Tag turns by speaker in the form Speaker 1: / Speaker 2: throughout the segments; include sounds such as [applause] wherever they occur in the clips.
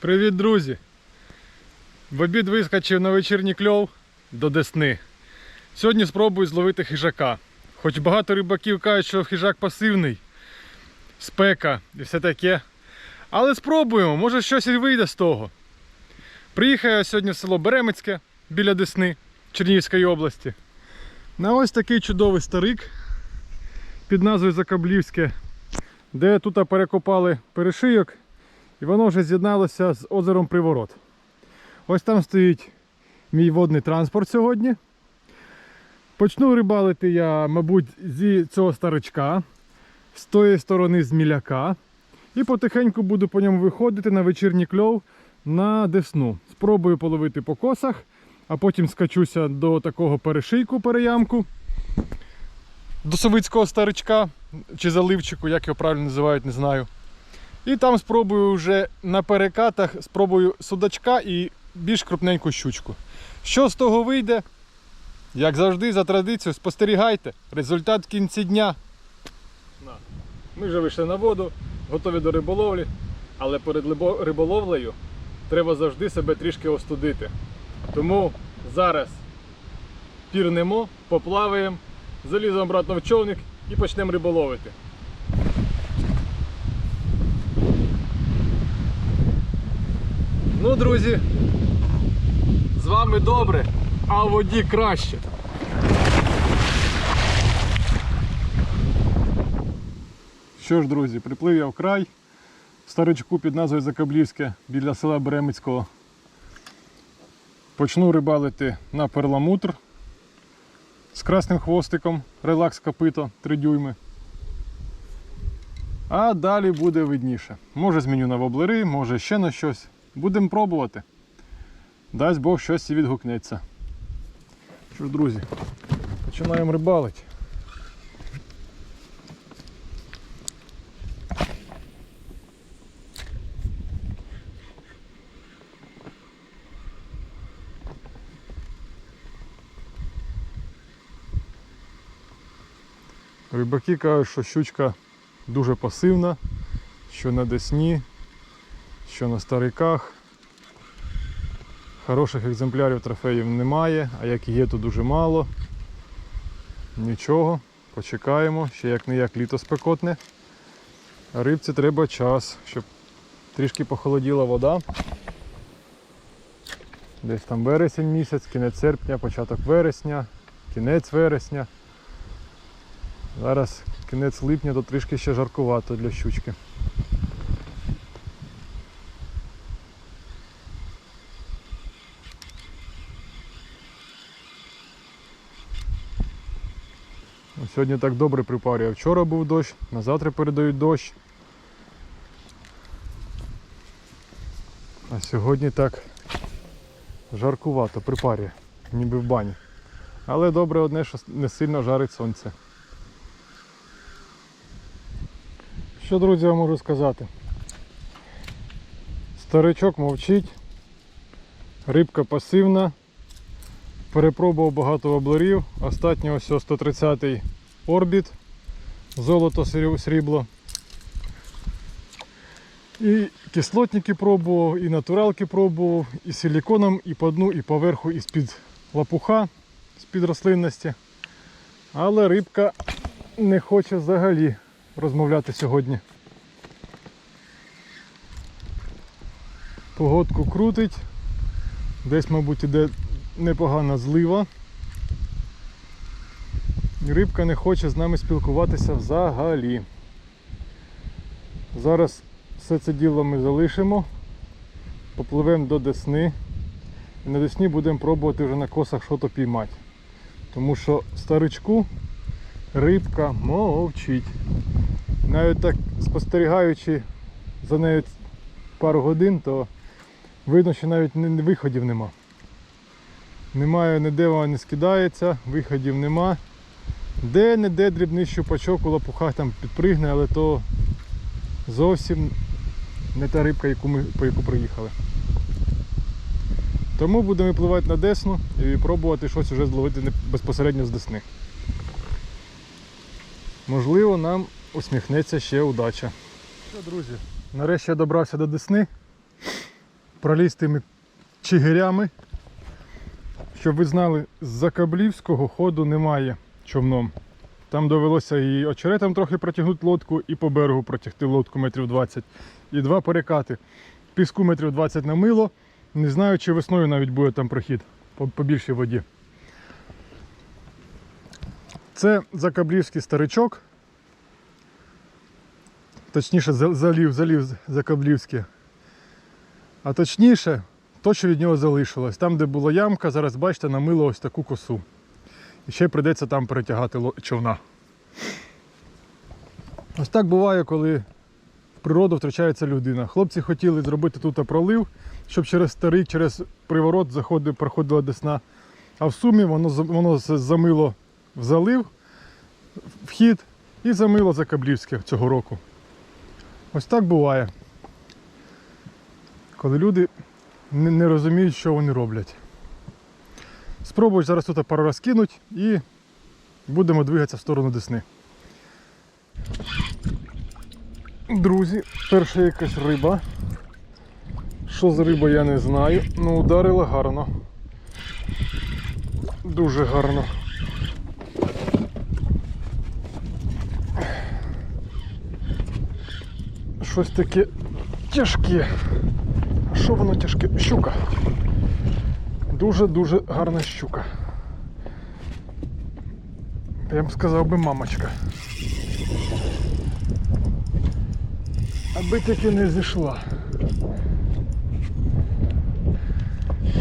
Speaker 1: Привіт, друзі! В обід вискочив на вечірній кльов до Десни. Сьогодні спробую зловити хижака. Хоч багато рибаків кажуть, що хижак пасивний, спека і все таке. Але спробуємо, може щось і вийде з того. Приїхав я сьогодні в село Беремецьке біля Десни Чернігівської області. На ось такий чудовий старик під назвою Закаблівське, де тут перекопали перешийок і воно вже з'єдналося з озером Приворот. Ось там стоїть мій водний транспорт сьогодні. Почну рибалити я, мабуть, зі цього старичка, з тої сторони з міляка. І потихеньку буду по ньому виходити на вечірній кльов на десну. Спробую половити по косах, а потім скачуся до такого перешийку переямку. До совицького старичка чи заливчику, як його правильно називають, не знаю. І там спробую вже на перекатах спробую судачка і більш крупненьку щучку. Що з того вийде? Як завжди, за традицією, спостерігайте. Результат в кінці дня. Ми вже вийшли на воду, готові до риболовлі, але перед риболовлею треба завжди себе трішки остудити. Тому зараз пірнемо, поплаваємо, заліземо обратно в човник і почнемо риболовити. Ну, друзі, з вами добре, а воді краще. Що ж, друзі, приплив я в край старичку під назвою Закаблівське біля села Беремицького. Почну рибалити на перламутр з красним хвостиком, релакс копито 3 дюйми. А далі буде видніше. Може зміню на воблери, може ще на щось. Будемо пробувати. Дасть Бог щось і відгукнеться. Що ж, друзі, починаємо рибалити. Рибаки кажуть, що щучка дуже пасивна, що на десні, що на стариках. Хороших екземплярів трофеїв немає, а як є, то дуже мало. Нічого, почекаємо, ще як не як літо спекотне. Рибці треба час, щоб трішки похолоділа вода. Десь там вересень місяць, кінець серпня, початок вересня, кінець вересня. Зараз кінець липня, то трішки ще жаркувато для щучки. Сьогодні так добре припарює. Вчора був дощ, на завтра передають дощ. А сьогодні так жаркувато припарює, ніби в бані. Але добре одне, що не сильно жарить сонце. Що, друзі, я можу сказати? Старичок мовчить, рибка пасивна, перепробував багато воблерів, останній ось 130-й орбіт, золото срібло. І кислотники пробував, і натуралки пробував, і силіконом, і по дну, і по верху, і з-під лапуха, з-під рослинності. Але рибка не хоче взагалі розмовляти сьогодні. Погодку крутить, десь, мабуть, іде непогана злива. Рибка не хоче з нами спілкуватися взагалі. Зараз все це діло ми залишимо, попливемо до Десни. І на Десні будемо пробувати вже на косах що то піймати. Тому що старичку рибка мовчить. Навіть так спостерігаючи за нею пару годин, то видно, що навіть виходів нема. Немає, ніде вона не скидається, виходів нема. Де-не-де дрібний щупачок у лопухах там підпригне, але то зовсім не та рибка, яку ми, по яку приїхали. Тому будемо випливати на Десну і пробувати щось вже зловити безпосередньо з Десни. Можливо, нам усміхнеться ще удача. Що, друзі, нарешті я добрався до Десни. проліз тими чигирями. Щоб ви знали, з Закаблівського ходу немає човном. Там довелося і очеретом трохи протягнути лодку, і по берегу протягти лодку метрів 20. І два перекати. Піску метрів 20 на мило. Не знаю, чи весною навіть буде там прохід по, по більшій воді. Це Закаблівський старичок. Точніше, залів, залів Закаблівський. А точніше, то, що від нього залишилось. Там, де була ямка, зараз бачите, намило ось таку косу. І ще прийдеться там перетягати човна. Ось так буває, коли в природу втрачається людина. Хлопці хотіли зробити тут пролив, щоб через старий, через приворот заходи, проходила десна. А в сумі воно, воно замило в залив, вхід і замило Закаблівське цього року. Ось так буває. Коли люди не розуміють, що вони роблять. Спробую зараз тут пару раз кинуть і будемо двигатися в сторону Десни. Друзі, перша якась риба. Що за риба, я не знаю. Ну ударила гарно. Дуже гарно. Щось таке тяжке. Що воно тяжке? Щука. Дуже-дуже гарна щука. Я б сказав би мамочка. Аби таки не зійшла.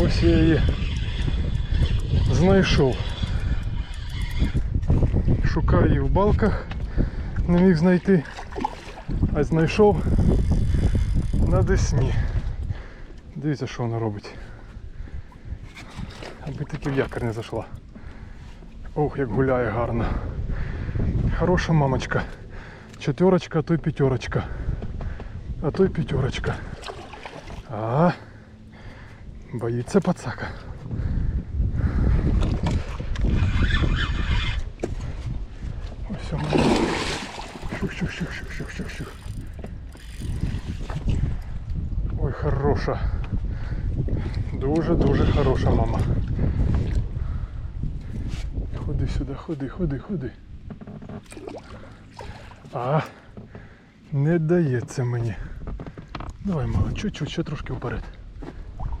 Speaker 1: Ось я її знайшов. Шукаю її в балках, не міг знайти, а знайшов на Десні. Дивіться, що вона робить. Аби таки в якір не зайшла. Ох, як гуляє гарно. Хороша мамочка. Чотирочка, а то й п'ятерочка. А то й п'ятерочка. А, боїться пацака. Ось у мене. Щух-щух-щух-щух-щух-щух. Ой, хороша. Дуже-дуже хороша мама. Ходи ходи, ходи. А, не дається мені. Давай, мама, чуть-чуть, ще трошки вперед.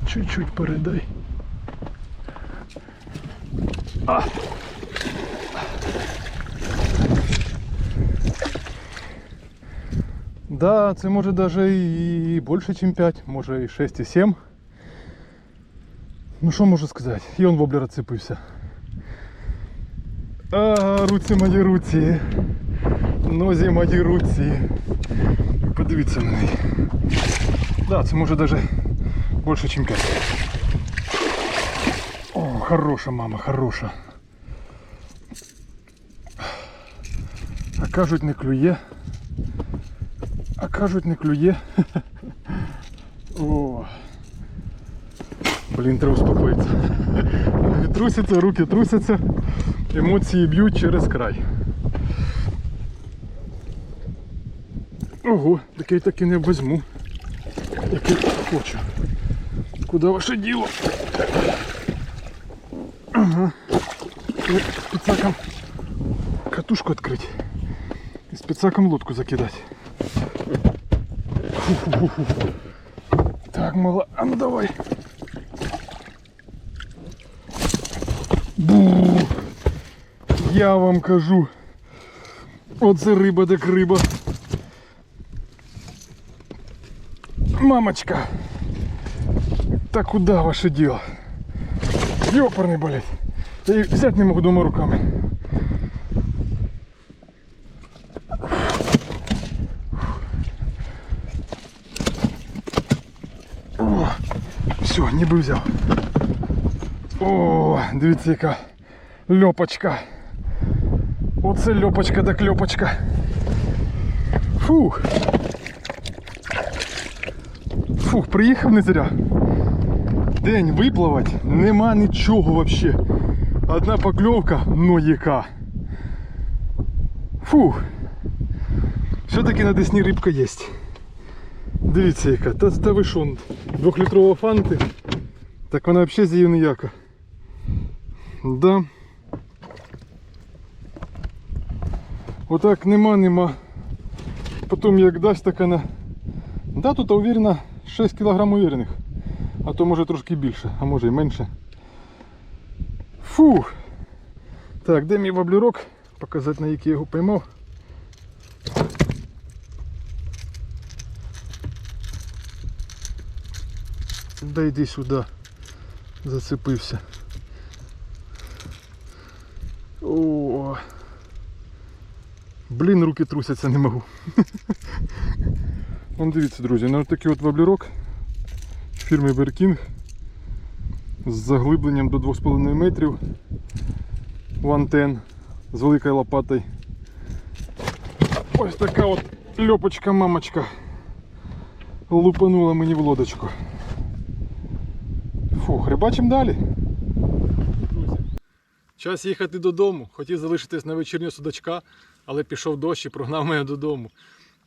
Speaker 1: Чуть-чуть передай. А. Да, це може даже і більше, ніж 5, може і 6, і 7. Ну що можу сказати? І он воблер відцепився. А, руці мої руці. Нозі мої руці. Подивіться на неї. Да, це може даже більше, ніж 5. О, хороша мама, хороша. А кажуть, не клює. А кажуть, не клює. [laughs] О. Блін, треба успокоїтися. Ноги руки трусяться, емоції б'ють через край. Ого, такий таки не візьму. Який хочу. Куди ваше діло? Ага. Спецаком катушку відкрити. І спецаком лодку закидати. Фу-фу-фу-фу. Так, мала, а ну давай. Бу. Я вам кажу. Оце риба так риба. Мамочка. Та куди ваше діло? Ёпарний, блядь. Я їх взяти не можу двома руками. О, все, ніби взяв. О, дивіться яка льопочка. Оце льопочка да кльопочка. Фух. Фух, приїхав не зря. День випливати, нема нічого вообще. Одна покльовка, но яка. Фух. Все-таки на Десні рибка є. Дивіться яка, та, та ви що, двохлітрова фанти. Так вона взагалі з'їв ніяка. Да. Отак нема, нема. Потім як дасть така на. Да, тут уверенно 6 кг уверених. А то може трошки більше, а може і менше. Фух. Так, де мій воблерок? Показати на який я його поймав. Да йди сюди. Зацепився. О. Блін, руки трусяться, не можу. Вон дивіться, друзі, на такий от воблерок фірми Беркінг з заглибленням до 2,5 метрів. Вантен з великою лопатою. Ось така от льопочка мамочка лупанула мені в лодочку. Фух, рибачимо далі. Час їхати додому. Хотів залишитись на вечірню судачка, але пішов дощ і прогнав мене додому.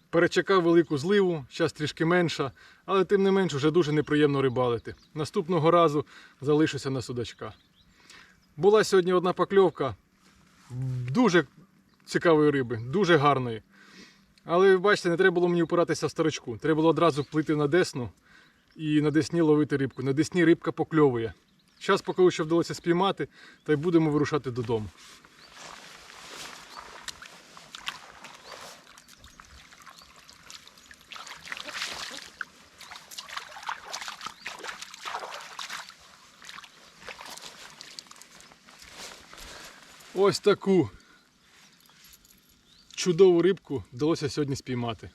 Speaker 1: Перечекав велику зливу, час трішки менша, але тим не менш вже дуже неприємно рибалити. Наступного разу залишуся на судачка. Була сьогодні одна покльовка дуже цікавої риби, дуже гарної. Але бачите, не треба було мені опиратися в старочку. Треба було одразу плити на десну і на десні ловити рибку. На десні рибка покльовує. Зараз поки що вдалося спіймати, та й будемо вирушати додому. Ось таку чудову рибку вдалося сьогодні спіймати.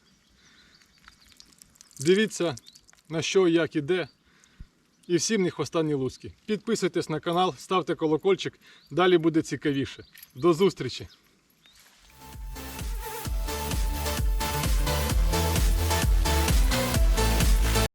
Speaker 1: Дивіться на що, як іде. І всім не останні луцькі. Підписуйтесь на канал, ставте колокольчик, далі буде цікавіше. До зустрічі!